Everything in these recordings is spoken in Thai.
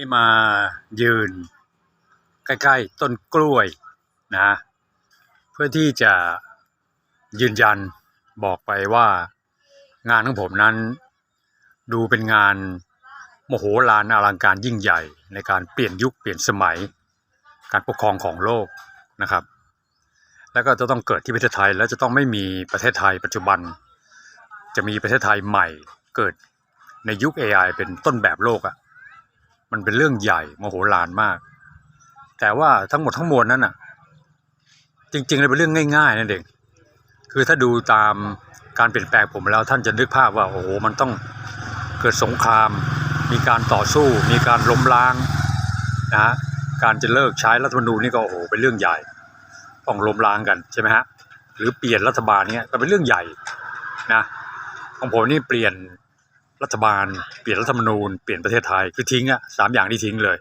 ที่มายืน ใกล้ๆต้นกล้วยนะ เพื่อที่จะยืนยันบอกไปว่างานของผมนั้น ดูเป็นงานโมโหลานอลังการยิ่งใหญ่ในการเปลี่ยนยุคเปลี่ยนสมัย การปกครองของโลกนะครับ แล้วก็จะต้องเกิดที่ประเทศไทย แล้วจะต้องไม่มีประเทศไทยปัจจุบัน จะมีประเทศไทยใหม่เกิดในยุค AI เป็นต้นแบบโลกอะ่ะ มันเป็นเรื่องใหญ่โมโหลานมาก แต่ว่าทั้งหมดทั้งมวลนั้นอะ จริงๆเลยเป็นเรื่องง่ายๆนั่นเองคือถ้าดูตามการเปลี่ยนแปลงผมแล้วท่านจะนึกภาพว่าโอ้โหมันต้องเกิดสงคราม มีการต่อสู้ มีการล้มล้างนะฮะการจะเลิกใช้รัฐธรรมนูญนี่ก็โอ้โหเป็นเรื่องใหญ่ต้องล้มล้างกันใช่ไหมฮะหรือเปลี่ยนรัฐบาลเนี้ยก็เป็นเรื่องใหญ่นะของผมนี่เปลี่ยน รัฐบาล เปลี่ยนรัฐธรรมนูญเปลี่ยนประเทศไทยคือทิ้งอะสามอย่างที่ทิ้งเลย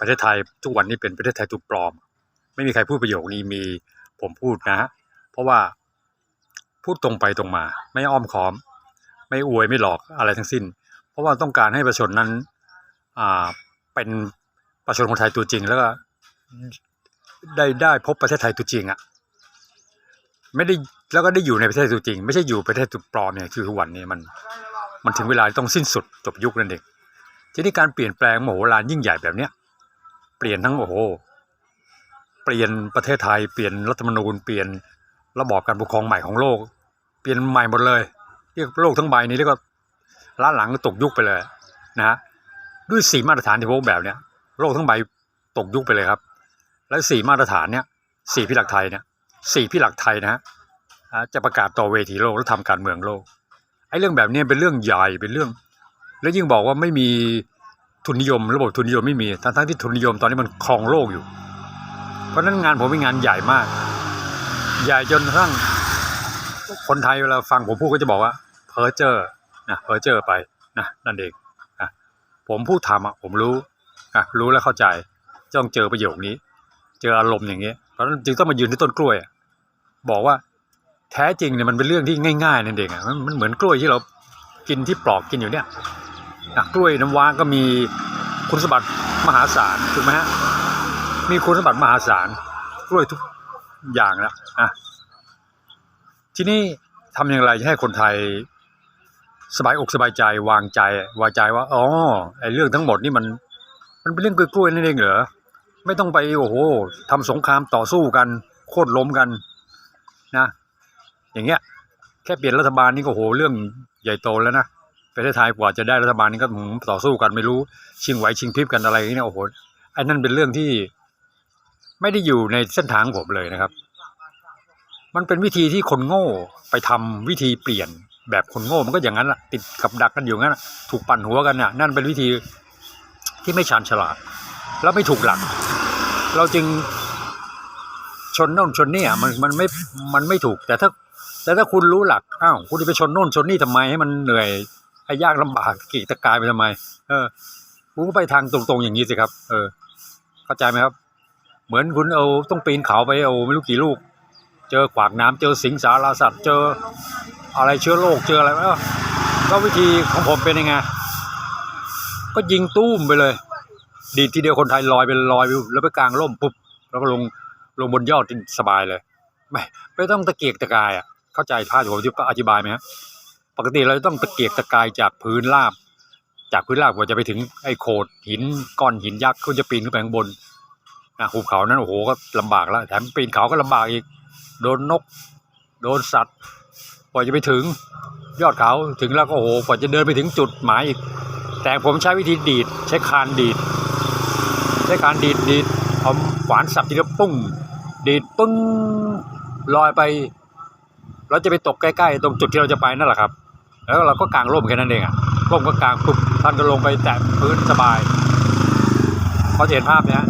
ประเทศไทยทุกวันนี้เป็นประเทศไทยถูกปลอม ไม่มีใครพูดประโยคนี้มีผมพูดนะฮะเพราะว่าพูดตรงไปตรงมา ไม่อ้อมค้อม ไม่อวยไม่หลอกอะไรทั้งสิ้น เพราะว่าต้องการให้ประชาชนนั้นอ่าเป็นประชาชนคนไทยตัวจริงแล้วก็ได้ได้พบประเทศไทยตัวจริงอะ่ะไม่ได้แล้วก็ได้อยู่ในประเทศตัวจริง ไม่ใช่อยู่ประเทศตัวปลอมเนี่ยคือทุกวันนี้มัน มันถึงเวลาที่ต้องสิ้นสุดจบยุคนั่นเองทีนี้การเปลี่ยนแปลงมโหฬารยิ่งใหญ่แบบเนี้ยเปลี่ยนทั้งโอ้โหเปลี่ยนประเทศไทยเปลี่ยนรัฐธรรมนูญเปลี่ยนระบอบการปกครองใหม่ของโลก เปลี่ยนใหม่หมดเลยเรียกโลกทั้งใบนี้เรียกว่าล้าหลังตกยุคไปเลยนะฮะด้วยสี่มาตรฐานที่พวกแบบเนี้ยโลกทั้งใบตกยุคไปเลยครับ แล้วสี่มาตรฐานเนี้ยสี่พิหลักไทยเนี่ยสี่พิหลักไทยนะฮะจะประกาศต่อเวทีโลกแล้วทำการเมืองโลก ไอ้เรื่องแบบนี้เป็นเรื่องใหญ่เป็นเรื่อง แล้วยิ่งบอกว่าไม่มีทุนนิยม ระบบทุนนิยมไม่มีทั้งทั้งที่ทุนนิยมตอนนี้มันครองโลกอยู่ เพราะฉะนั้นงานผมเป็นงานใหญ่มาก ใหญ่จนกระทั่งคนไทยเวลาฟังผมพูดก็จะบอกว่าเพอเจอร์นะเพ้อเจอร์ไปนะนั่นเองนะผมพูดทำอะผมรู้อะรู้แล้วเข้าใจต้องเจอประโยคนี้ เจออารมณ์อย่างเงี้ยเพราะฉะนั้นจึงต้องมายืนที่ต้นกล้วยบอกว่า แท้จริงเนี่ยมันเป็นเรื่องที่ง่ายๆนั่นเองอะมันเหมือนกล้วยที่เรากินที่ปลอกกินอยู่เนี่ยกล้วยน้ำว้าก็มีคุณสมบัติมหาศาลถูกไหมฮะมีคุณสมบัติมหาศาลกล้วยทุกอย่างแล้วอะทีนี้ทำอย่างไรให้คนไทยสบายอกสบายใจวางใจวางใจว่าอ๋อไอ้เรื่องทั้งหมดนี่มัน มันเป็นเรื่องกล้วยๆนั่นเองเหรอไม่ต้องไปโอ้โหทำสงครามต่อสู้กัน โคตรล้มกันนะ อย่างเงี้ยแค่เปลี่ยนรัฐบาลนี่ก็โหเรื่องใหญ่โตแล้วนะประเทศไทยกว่าจะได้รัฐบาลนี่ก็ต่อสู้กันไม่รู้ชิงไหวชิงพริบกันอะไรอย่างเงี้ยโอ้โหไอ้นั่นเป็นเรื่องที่ไม่ได้อยู่ในเส้นทางผมเลยนะครับ มันเป็นวิธีที่คนโง่ไปทำวิธีเปลี่ยนแบบคนโง่มันก็อย่างนั้นแหละติดกับดักกันอยู่งั้นถูกปั่นหัวกันน่ะนั่นเป็นวิธีที่ไม่ชาญฉลาด แล้วไม่ถูกหลัก เราจึงชนโน่นชนนี่อะมันมันไม่มันไม่ถูกแต่ถ้า แต่ถ้าคุณรู้หลักอ้าวคุณจะไปชนโน่นชนนี่ทำไมให้มันเหนื่อยให้ยากลำบากกีตะกายไปทำไม เออคุณก็ไปทางตรงๆอย่างนี้สิครับ เออ เข้าใจไหมครับ เหมือนคุณเอาต้องปีนเขาไปเอาไม่รู้กี่ลูก เจอขวากน้ำเจอสิงสารสัตว์เจออะไรเชื้อโรคเจออะไรเออก็วิธีของผมเป็นยังไงก็ยิงตุ้มไปเลย ดีทีเดียวคนไทยลอยไปลอยไปแล้วไปกลางร่มปุ๊บแล้วก็ลงลงบนยอดที่สบายเลย ไม่ไม่ต้องตะเกียกตะกายอะ เข้าใจภาพที่ผมที่อธิบายไหมฮะปกติเราต้องตะเกียกตะกายจากพื้นราบ จากพื้นราบกว่าจะไปถึงไอ้โขดหินก้อนหินยักษ์คุณจะปีนขึ้นไปข้างบนนะหุบเขานั้นโอ้โหก็ลำบากแล้วแถมปีนเขาก็ลำบากอีก โดนนก โดนสัตว์กว่าจะไปถึงยอดเขาถึงแล้วก็โอ้โหกว่าจะเดินไปถึงจุดหมายอีก แต่ผมใช้วิธีดีด ใช้คานดีด ใช้คานดีดดีดเอาขวานสับทีละปุ้งดีดปึ้งลอยไป เราจะไปตกใกล้ๆ ตรงจุดที่เราจะไปนั่นแหละครับ แล้วเราก็กางร่มแค่นั้นเองอะร่มก็กางปุ๊บท่านก็ลงไปแตะพื้นสบายพอจะเห็นภาพเนี้ย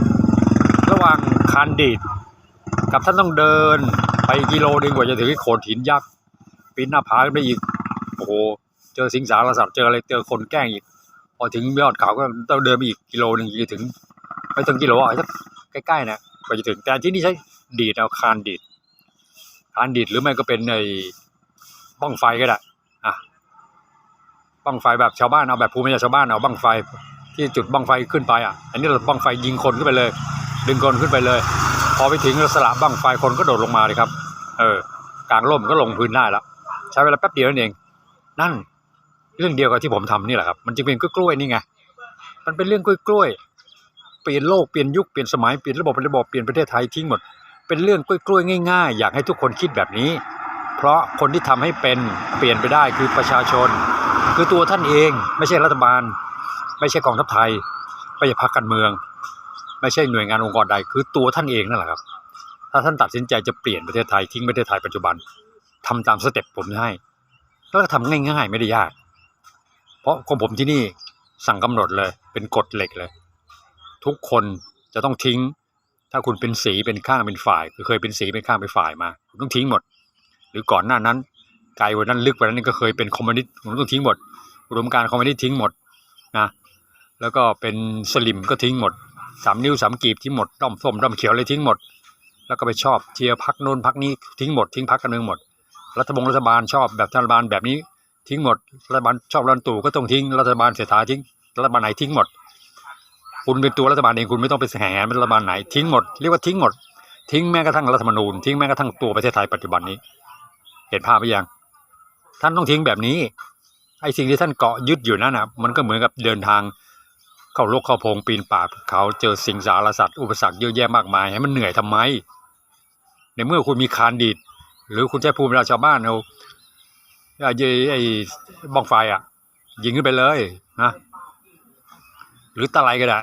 ระหว่างคานดีดกับท่านต้องเดินไปกิโลนึงกว่าจะถึงโขดหินยักษ์ปีนหน้าผาขึ้นไปอีกโอ้โหเจอสิงสารสัตว์เจออะไรเจอคนแกล้งอีก พอถึงยอดเขาก็ต้องเดินไปอีกกิโลหนึ่งจะถึงไม่ถึงกิโลอะใกล้ๆนะกว่าจะถึงแต่ที่นี่ใช้ดีดเอาคานดีด คานดีดหรือไม่ก็เป็นในบ้องไฟก็ได้อะบ้องไฟแบบชาวบ้านเอาแบบภูมิปัญญาชาวบ้านเอาบ้องไฟที่จุดบังไฟขึ้นไปอะ อันนี้เราบังไฟยิงคนขึ้นไปเลย ดึงคนขึ้นไปเลย พอไปถึงเราสละบังไฟคนก็โดดลงมาเลยครับ เออกลางร่มก็ลงพื้นได้แล้วใช้เวลาแป๊บเดียวนั่นเอง นั่นเรื่องเดียวกับที่ผมทำนี่แหละครับ มันจึงเป็นกล้วยนี่ไง มันเป็นเรื่องกล้วยๆ เปลี่ยนโลก เปลี่ยนยุค เปลี่ยนสมัย เปลี่ยนระบบเป็นระบบ เปลี่ยนประเทศไทยทิ้งหมด เป็นเรื่องกล้วยๆง่าย ๆ อยากให้ทุกคนคิดแบบนี้ เพราะคนที่ทำให้เป็นเปลี่ยนไปได้คือประชาชน คือตัวท่านเองไม่ใช่รัฐบาล ไม่ใช่กองทัพไทยไม่ใช่พรรคการเมือง ไม่ใช่หน่วยงานองค์กรใด คือตัวท่านเองนั่นแหละครับ ถ้าท่านตัดสินใจจะเปลี่ยนประเทศไทยทิ้งประเทศไทยปัจจุบันทำตามสเต็ปผมให้แล้วก็ทำง่าย ๆ ไม่ได้ยาก เพราะของผมที่นี่สั่งกำหนดเลย เป็นกฎเหล็กเลย ทุกคนจะต้องทิ้ง ถ้าคุณเป็นสีเป็นข้างเป็นฝ่ายคือเคยเป็นสีเป็นข้างเป็นฝ่ายมาคุณต้องทิ้งหมด หรือก่อนหน้านั้นไกลกว่านั้นลึกกว่านั้นก็เคยเป็นคอมมิวนิสต์คุณต้องทิ้งหมดอุดมการคอมมิวนิสต์ทิ้งหมดนะแล้วก็เป็นสลิมก็ทิ้งหมดสามนิ้วสามกีบทิ้งหมดด้อมส้มด้อมเขียวเลยทิ้งหมด แล้วก็ไปชอบเชียร์พักโน้นพักนี้ทิ้งหมดทิ้งพักกันเมืองหมดรัฐบงรัฐบาลชอบแบบรัฐบาลแบบนี้ทิ้งหมดรัฐบาลชอบรัฐตู่ก็ต้องทิ้งรัฐบาลเสถาทิ้งรัฐบาลไหนทิ้งหมด คุณเป็นตัวรัฐบาลเองคุณไม่ต้องไปแห่เป็นรัฐบาลไหนทิ้งหมดเรียกว่าทิ้งหมด ทิ้งแม้กระทั่งรัฐธรรมนูญทิ้งแม้กระทั่งตัวประเทศไทยปัจจุบันนี้ เห็นภาพไหมยัง ท่านต้องทิ้งแบบนี้ไอ้สิ่งที่ท่านเกาะยึดอยู่นั่นนะมันก็เหมือนกับเดินทางเข้าโลกเข้าพงปีนป่าเขาเจอสิ่งสารสัตว์อุปสรรคเยอะแยะมากมายให้มันเหนื่อยทำไม ในเมื่อคุณมีคานดีดหรือคุณใช้ภูมิปัญญาชาวบ้านเอาไอ้ไอ้บ้องไฟอะ ยิงขึ้นไปเลยนะหรือตะไลก็ได้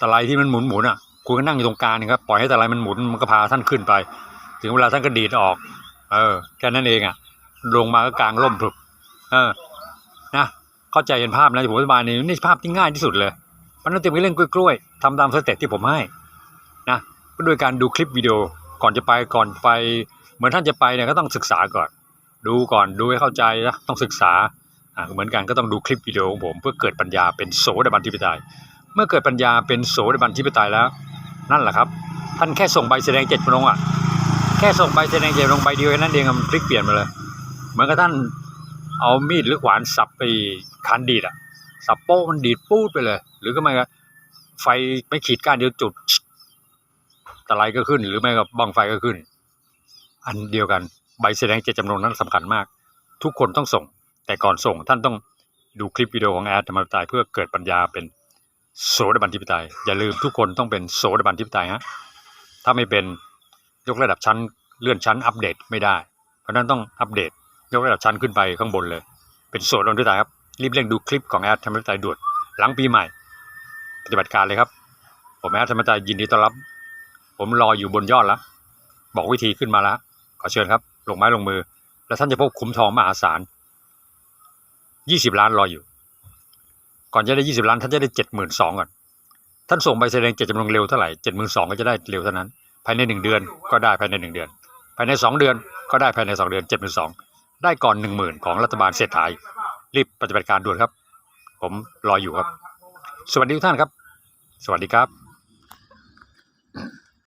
ตะไลที่มันหมุนหมุนอะคุณก็นั่งอยู่ตรงกลางนี่ครับปล่อยให้ตะไลมันหมุนมันก็พาท่านขึ้นไป ถึงเวลาท่านก็ดีดออก เออแค่นั้นเองอะ ลงมาก็กลางร่มพรึบเออนะเข้าใจเห็นภาพนะที่ผมอธิบายนี่นี่ภาพที่ง่ายที่สุดเลยมันต้องเต็มไปเรื่องกล้วยๆทำตามสเต็ปที่ผมให้นะก็โดยการดูคลิปวิดีโอก่อนจะไปก่อนไปเหมือนท่านจะไปเนี่ยก็ต้องศึกษาก่อน ดูก่อนดูให้เข้าใจนะต้องศึกษาอ่าเหมือนกันก็ต้องดูคลิปวิดีโอของผมเพื่อเกิดปัญญาเป็นโสดาบันทิปไตย เมื่อเกิดปัญญาเป็นโสดาบันทิปไตยแล้ว นั่นแหละครับ ท่านแค่ส่งใบแสดงเจตจำนงอะแค่ส่งใบแสดงเจตจำนงใบเดียวแค่นั้นเองมันพลิกเปลี่ยนมาเลย เหมือนกับท่านเอามีดหรือขวานสับไปคันดีดอะสับโป้มันดีดปูดไปเลย หรือก็ไม่ก็ไฟไม่ขีดก้านเดียวจุดตะไลก็ขึ้น หรือไม่ก็บังไฟก็ขึ้น อันเดียวกันใบแสดงเจตจำนงนั้นสำคัญมาก ทุกคนต้องส่ง แต่ก่อนส่งท่านต้องดูคลิปวิดีโอของแอดธรรมตายเพื่อเกิดปัญญาเป็น โสดาบันทิปไตยอย่าลืมทุกคนต้องเป็นโสดาบันทิปไตยฮะถ้าไม่เป็นยกระดับชั้นเลื่อนชั้นอัปเดตไม่ได้ เพราะนั้นต้องอัปเดต ยกระดับชั้นขึ้นไปข้างบนเลย เป็นโสดาบันทิปไตยครับรีบเร่งดูคลิปของแอดธรรมตายด่วนหลังปีใหม่ ปฏิบัติการเลยครับ ผมแอดธรรมตายยินดีต้อนรับ ผมรออยู่บนยอดแล้วบอกวิธีขึ้นมาแล้วขอเชิญครับลงไม้ลงมือ แล้วท่านจะพบคุ้มทองมหาศาลยี่สิบล้านรออยู่ ก่อนจะได้ยี่สิบล้านท่านจะได้เจ็ดหมื่นสองก่อน ท่านส่งใบแสดงเจตจำนงเร็วเท่าไหร่เจ็ดหมื่นสองก็จะได้เร็วเท่านั้น ภายในหนึ่งเดือนก็ได้ภายในหนึ่งเดือน ภายในสองเดือนก็ได้ภายในสองเดือนเจ็ดหมื่นสองได้ก่อนหนึ่งหมื่นของรัฐบาลเศรษฐายรีบปฏิบัติการด่วนครับ ผมรออยู่ครับ สวัสดีทุกท่านครับ สวัสดีครับ